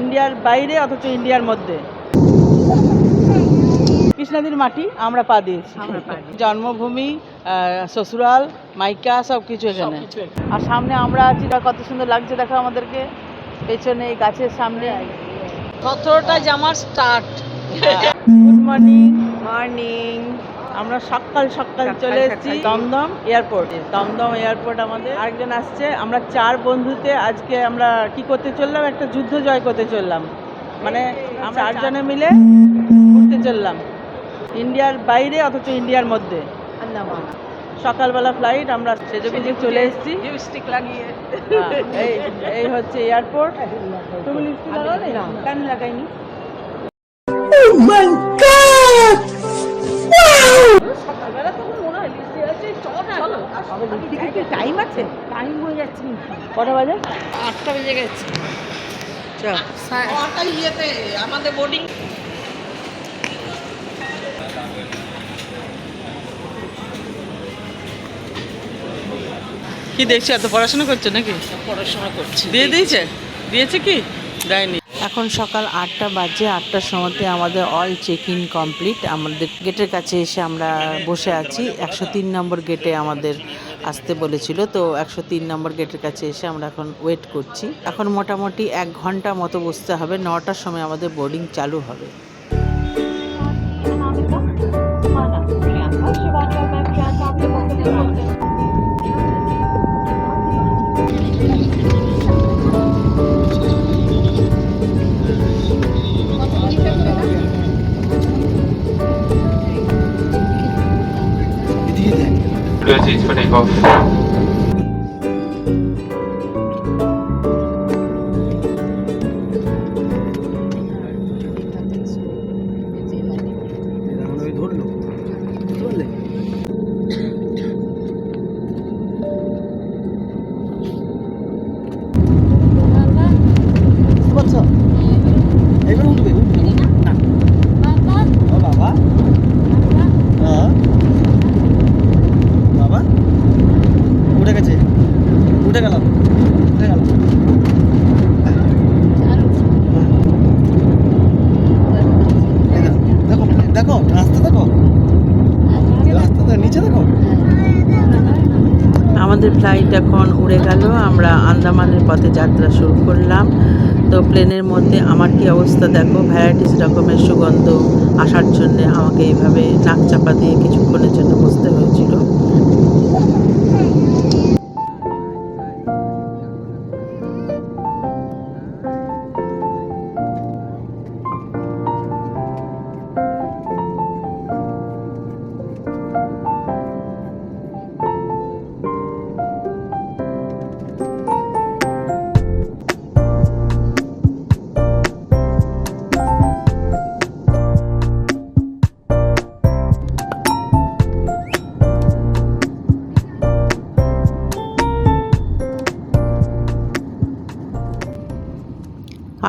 ইন্ডিয়ার বাইরে অথচ ইন্ডিয়ার মধ্যে। কৃষ্ণাদির মাটি আমরা পা দিয়েছি। জন্মভূমি শ্বশুরাল মাইকা সব কিছু এখানে। আর সামনে আমরা আছি কত সুন্দর লাগছে দেখো আমাদেরকে। পেছনে এই গাছের সামনে। সতেরোটা জামার স্টার্ট গুড মর্নিং মর্নিং আমরা সকাল সকাল চলে এসেছি। দমদম এয়ারপোর্ট। দমদম এয়ারপোর্ট আমাদের আরেকজন আসছে। আমরা চার বন্ধুতে আজকে আমরা কি করতে চললাম? একটা যুদ্ধ জয় করতে চললাম। মানে আমরা আটজনে মিলে ঘুরতে চললাম। ইন্ডিয়ার বাইরে অথচ ইন্ডিয়ার মধ্যে। আন্দামান। সকালবেলা ফ্লাইট আমরা সেজে চলে এসেছি। লিপস্টিক লাগিয়ে। এই এই হচ্ছে এয়ারপোর্ট। তুমি লিপস্টিক লাগালে কেন লাগাইনি? সকালবেলা তখন মনে হয় আছে চলো চলো। টাইম আছে? টাইম হয়ে যাচ্ছে কটা বাজে? আটটা বেজে গেছে। ইয়েতে আমাদের বোর্ডিং কি দেখছি এত পড়াশোনা করছ নাকি? পড়াশোনা করছি। দিয়ে দিয়েছে? দিয়েছে কি? দেয়নি। এখন সকাল আটটা বাজে, আটটার সময়তে আমাদের অল চেক ইন কমপ্লিট আমাদের গেটের কাছে এসে আমরা বসে আছি। একশো তিন নম্বর গেটে আমাদের আসতে বলেছিল, তো একশো তিন নম্বর গেটের কাছে এসে আমরা এখন ওয়েট করছি। এখন মোটামুটি এক ঘণ্টা মতো বসতে হবে, নটার সময় আমাদের বোর্ডিং চালু হবে। Clear seats for takeoff. উঠে গেল উঠে গেল দেখো দেখো, রাস্তা দেখো। রাস্তা নিচে দেখো। আমাদের ফ্লাইট এখন উড়ে গেল, আমরা আন্দামানের পথে যাত্রা শুরু করলাম। তো প্লেনের মধ্যে আমার কি অবস্থা দেখো? ভ্যারাইটিস রকমের সুগন্ধ আসার জন্য আমাকে এইভাবে নাক চাপা দিয়ে কিছুক্ষণের জন্য বসতে হয়েছিল।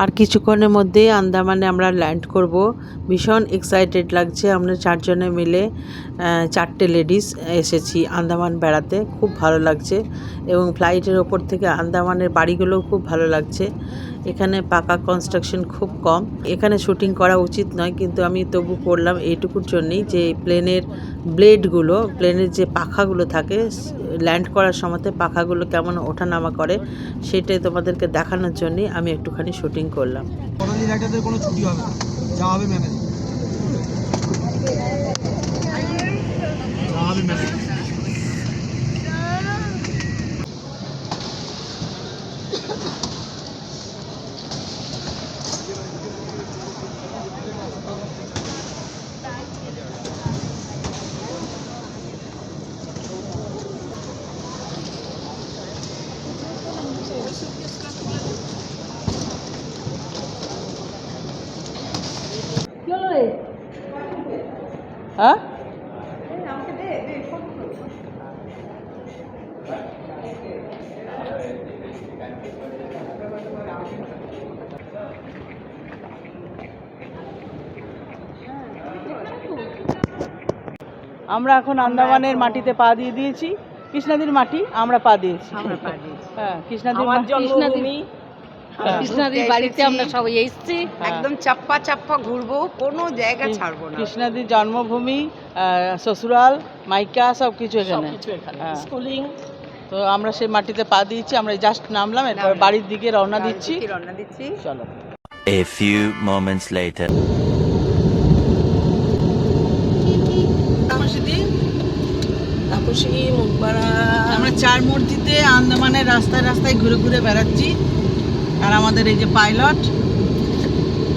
আর কিছুক্ষণের মধ্যেই আন্দামানে আমরা ল্যান্ড করব। ভীষণ এক্সাইটেড লাগছে আমরা চারজনে মিলে। চারটে লেডিস এসেছি আন্দামান বেড়াতে, খুব ভালো লাগছে। এবং ফ্লাইটের ওপর থেকে আন্দামানের বাড়িগুলোও খুব ভালো লাগছে। এখানে পাকা কনস্ট্রাকশন খুব কম। এখানে শুটিং করা উচিত নয়, কিন্তু আমি তবু করলাম এইটুকুর জন্যই যে প্লেনের ব্লেডগুলো প্লেনের যে পাখাগুলো থাকে ল্যান্ড করার সময়তে পাখাগুলো কেমন ওঠানামা করে, সেটাই তোমাদেরকে দেখানোর জন্যই আমি একটুখানি শুটিং করলাম। কোনো ছুটি হবে যা হবে ম্যানেজ যা হবে আমরা এখন আন্দামানের মাটিতে পা দিয়ে দিয়েছি। কৃষ্ণাদির মাটি আমরা পা দিয়েছি। আমরা হ্যাঁ কৃষ্ণাদির মা- জন্মভূমি। কৃষ্ণাদির বাড়িতে আমরা সবাই এসেছি। একদম চাপ্পা চাপ্পা ঘুরবো কোনো জায়গা ছাড়বো না। কৃষ্ণাদির জন্মভূমি শ্বশুরাল মাইকা সব কিছু এখানে। হ্যাঁ। স্কুলিং। তো আমরা সেই মাটিতে পা দিয়েছি আমরা জাস্ট নামলাম এরপর বাড়ির দিকে রওনা দিচ্ছি। দিকে রওনা দিচ্ছি। চলো। A few moments later. Tapasi মুখপাড়া আমরা চার মূর্তিতে আন্দামানের রাস্তায় রাস্তায় ঘুরে ঘুরে বেড়াচ্ছি। আর আমাদের এই যে পাইলট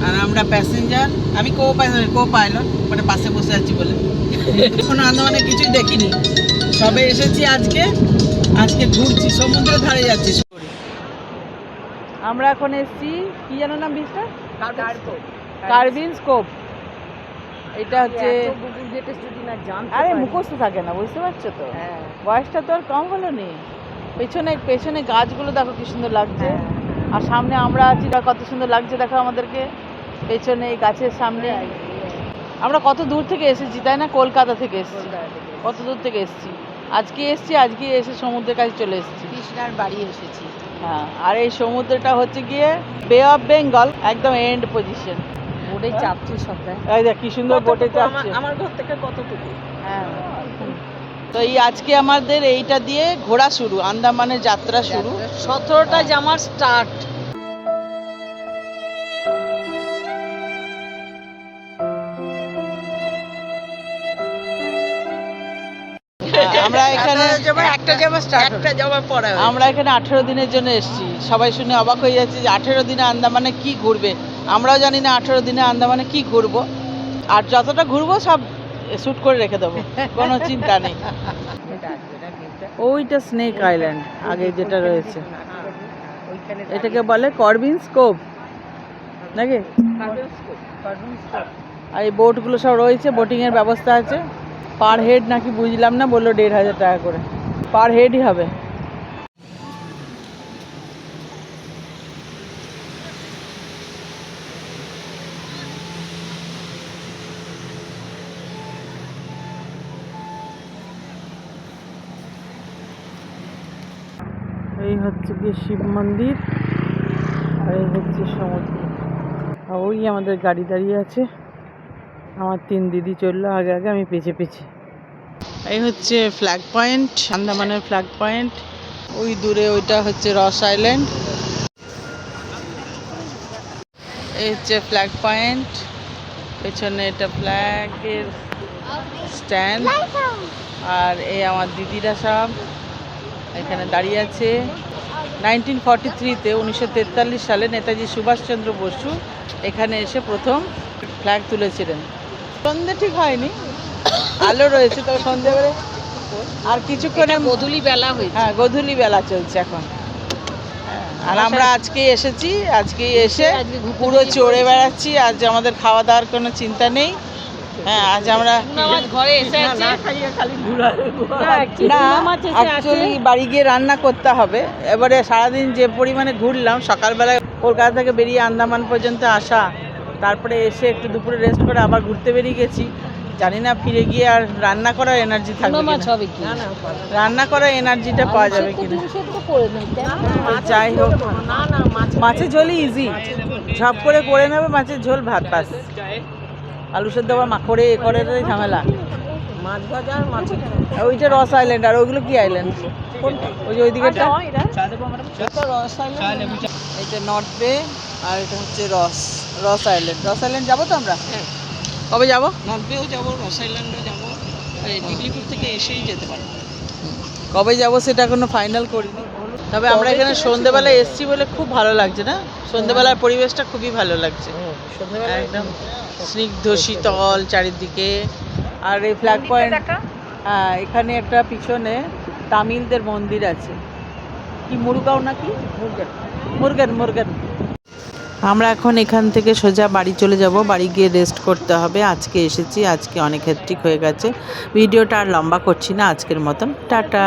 আর আমরা প্যাসেঞ্জার। আমি কো প্যাসেঞ্জার কো পাইলট মানে পাশে বসে আছি বলে। এখন আন্দামানে কিছুই দেখিনি। সবে এসেছি আজকে আজকে ঘুরছি সমুদ্রের ধারে যাচ্ছি। আমরা এখন এসেছি কি জানো নাম বীজটা? কার্বিন স্কোপ। এটা হচ্ছে আরে। মুখস্থ থাকে না বুঝতে পারছ তো? হ্যাঁ। বয়সটা তো আর কম হলো নি। পেছনে পেছনে গাছগুলো দেখো কি সুন্দর লাগছে। আর সামনে আমরা আছি কত সুন্দর লাগছে দেখো আমাদেরকে। পেছনে এই গাছের সামনে। আমরা কত দূর থেকে এসেছি তাই না? কলকাতা থেকে এসেছি। কত দূর থেকে এসেছি। আজকে এসেছি আজকে এসে সমুদ্রের কাছে চলে এসেছি। কৃষ্ণার বাড়ি এসেছি। হ্যাঁ আর এই সমুদ্রটা হচ্ছে গিয়ে বে অফ বেঙ্গল একদম এন্ড পজিশন ওটাই চাপছি সবটাই। এই দেখ কি সুন্দর বোটে চাপছে। আমার ঘর থেকে কতটুকু? হ্যাঁ। তো এই আজকে আমাদের এইটা দিয়ে ঘোরা শুরু আন্দামানের যাত্রা শুরু। সতেরোটা জামার স্টার্ট হ্যাঁ, আমরা এখানে একটা জামা স্টার্ট একটা জামা পরা আমরা এখানে আঠেরো দিনের জন্য এসেছি। সবাই শুনে অবাক হয়ে যাচ্ছে যে আঠেরো দিনে আন্দামানে কি ঘুরবে। আমরাও জানি না আঠেরো দিনে আন্দামানে কি ঘুরবো। আর যতটা ঘুরবো, সব শ্যুট করে রেখে দেবো। কোনো চিন্তা নেই। ওইটা স্নেক আইল্যান্ড আগে যেটা রয়েছে। এটাকে বলে করবিন স্কোপ নাকি? আর এই বোটগুলো সব রয়েছে বোটিংয়ের ব্যবস্থা আছে। পার হেড নাকি বুঝলাম না, বলল দেড় হাজার টাকা করে। পার হেডই হবে। এই হচ্ছে গিয়ে শিব মন্দির আর এই হচ্ছে সমুদ্র। আর ওই আমাদের গাড়ি দাঁড়িয়ে আছে। আমার তিন দিদি চলল, আগে আগে আমি পেছে পেছে এই হচ্ছে ফ্ল্যাগ পয়েন্ট আন্দামানের ফ্ল্যাগ পয়েন্ট ওই দূরে ওইটা হচ্ছে রস আইল্যান্ড এই হচ্ছে ফ্ল্যাগ পয়েন্ট পেছনে এটা ফ্ল্যাগের স্ট্যান্ড আর এই আমার দিদিরা সব। এখানে দাঁড়িয়ে আছে। নাইনটিন ফর্টি থ্রিতে উনিশশো তেতাল্লিশ সালে নেতাজি সুভাষচন্দ্র বসু এখানে এসে প্রথম ফ্ল্যাগ তুলেছিলেন। সন্ধে ঠিক হয়নি। আলো রয়েছে তবে সন্ধেবেলা আর কিছুক্ষণে গধূলি বেলা হয়েছে। হ্যাঁ গধূলি বেলা চলছে এখন। হ্যাঁ, আর আমরা আজকে এসেছি আজকে এসে পুরো চড়ে বেড়াচ্ছি আজ আমাদের খাওয়া দাওয়ার কোনো চিন্তা নেই। হ্যাঁ আজ আমরা ঘরে এসে না অ্যাকচুয়ালি বাড়ি গিয়ে রান্না করতে হবে। এবারে সারাদিন যে পরিমাণে ঘুরলাম সকালবেলায় কলকাতা থেকে বেরিয়ে আন্দামান পর্যন্ত আসা তারপরে এসে একটু দুপুরে রেস্ট করে আবার ঘুরতে বেরিয়ে গেছি। জানি না ফিরে গিয়ে আর রান্না করার এনার্জি থাকবে রান্না করার এনার্জিটা পাওয়া যাবে কিনা। যাই হোক। না না মাছ মাছের ঝোলই ইজি ঝপ করে করে নেবে মাছের ঝোল ভাত পাস আলু সেদ্ধ আবার মা করে এ করে ঝামেলা। মাছ ভাজা আর ওইটা রস আইল্যান্ড আর ওইগুলো কি আইল্যান্ড ওই যে ওইদিকেটা এটা। নর্থ বে আর এটা হচ্ছে রস রস আইল্যান্ড রস আইল্যান্ড যাব তো আমরা? কবে যাব? নর্থবেও যাব রস আইল্যান্ডও যাব। ডিগ্রিপুর থেকে এসেই যেতে পারব। কবে যাব সেটা কোনো ফাইনাল করিনি। তবে আমরা এখানে সন্ধেবেলায় এসছি বলে খুব ভালো লাগছে না? সন্ধেবেলার পরিবেশটা খুবই ভালো লাগছে। একদম স্নিগ্ধ শীতল চারিদিকে। আর এই ফ্ল্যাগ পয়েন্ট হ্যাঁ এখানে একটা পিছনে তামিলদের মন্দির আছে। কি মুরগাও নাকি? মুরগান মুরগান মুরগান আমরা এখন এখান থেকে সোজা বাড়ি চলে যাব। বাড়ি গিয়ে রেস্ট করতে হবে। আজকে এসেছি আজকে অনেক হেট্রিক হয়ে গেছে। ভিডিওটা আর লম্বা করছি না আজকের মতন। টাটা।